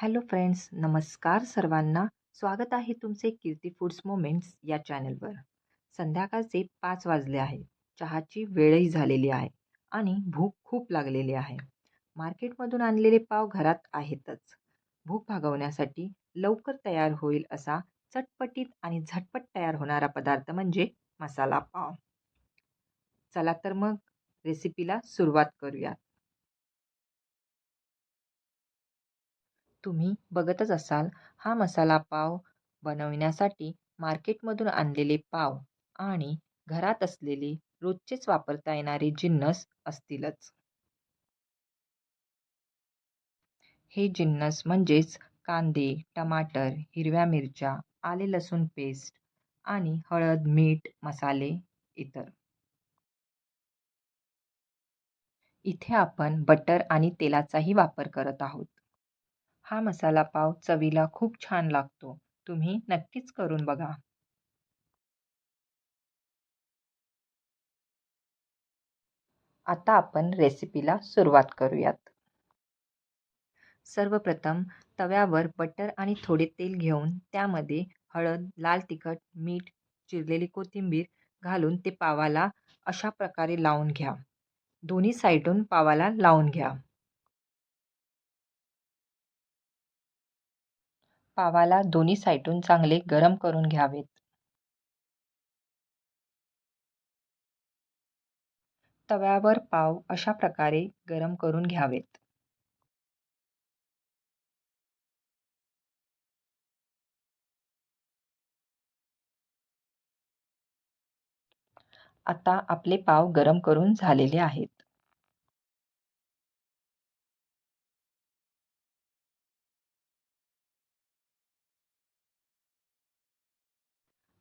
Hello friends नमस्कार सर्वांना. स्वागत आहे तुमचे कीर्ती फूड्स मोमेंट्स या चॅनलवर. संध्याकाळचे पाच वाजले आहे. चहाची वेळही झालेली आहे आणि भूक खूप लागलेली आहे. मार्केटमधून आणलेले पाव घरात आहेतच. भूक भागवण्यासाठी लवकर तयार होईल असा चटपटीत आणि झटपट तयार होणारा पदार्थ म्हणजे मसाला पाव. चला तर मग रेसिपीला सुरुवात करूयात. तुम्ही बघतच असाल हा मसाला पाव बनवण्यासाठी मार्केटमधून आणलेले पाव आणि घरात असलेले रोजचेच वापरता येणारे जिन्नस असतीलच. हे जिन्नस म्हणजेच कांदे टमाटर हिरव्या मिरच्या आले लसूण पेस्ट आणि हळद मीठ मसाले इतर. इथे आपण बटर आणि तेलाचाही वापर करत आहोत. हा मसाला पाव चवीला खूप छान लागतो. तुम्ही नक्कीच करून बघा. आता आपण रेसिपीला सुरुवात करूयात. सर्वप्रथम तव्यावर बटर आणि थोडे तेल घेऊन त्यामध्ये हळद लाल तिखट मीठ चिरलेली कोथिंबीर घालून ते पावाला अशा प्रकारे लावून घ्या. दोन्ही साईडून पावाला लावून घ्या. पावाला दोन्ही साईडून चांगले गरम करून घ्यावेत. तव्यावर पाव अशा प्रकारे गरम करून घ्यावेत. आता आपले पाव गरम करून झालेले आहेत.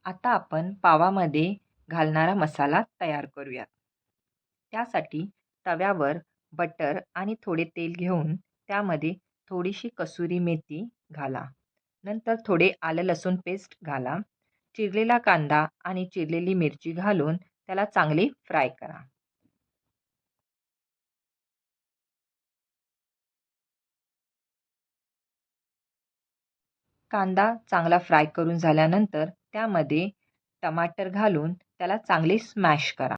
आता आपण पावामध्ये घालणारा मसाला तयार करूयात. त्यासाठी तव्यावर बटर आणि थोडे तेल घेऊन त्यामध्ये थोडीशी कसुरी मेथी घाला. नंतर थोडे आलं लसूण पेस्ट घाला. चिरलेला कांदा आणि चिरलेली मिरची घालून त्याला चांगले फ्राय करा. कांदा चांगला फ्राय करून झाल्यानंतर त्यामध्ये टमाटर घालून त्याला चांगले स्मॅश करा.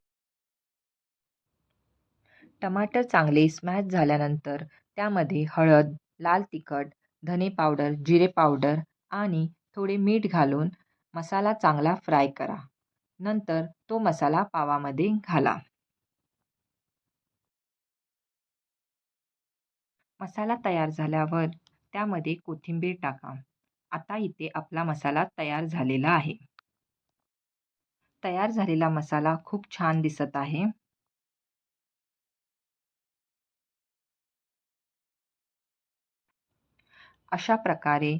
टमाटर चांगले स्मॅश झाल्यानंतर त्यामध्ये हळद लाल तिखट धने पावडर जिरे पावडर आणि थोडे मीठ घालून मसाला चांगला फ्राय करा. नंतर तो मसाला पावामध्ये घाला. मसाला तयार झाल्यावर त्यामध्ये कोथिंबीर टाका. आता इथे आपला मसाला तयार झालेला आहे. तयार झालेला मसाला खूप छान दिसत आहे. अशा प्रकारे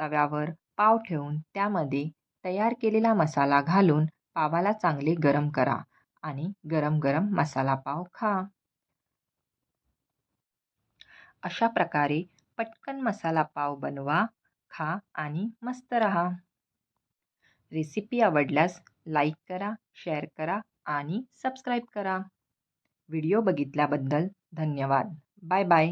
तव्यावर पाव ठेवून त्यामध्ये तयार केलेला मसाला घालून पावाला चांगले गरम करा आणि गरम गरम मसाला पाव खा. अशा प्रकारे पटकन मसाला पाव बनवा. खा आणि मस्त रहा. रेसिपी आवडल्यास लाईक करा शेअर करा आणि सबस्क्राईब करा. व्हिडिओ बघितल्याबद्दल धन्यवाद. Bye bye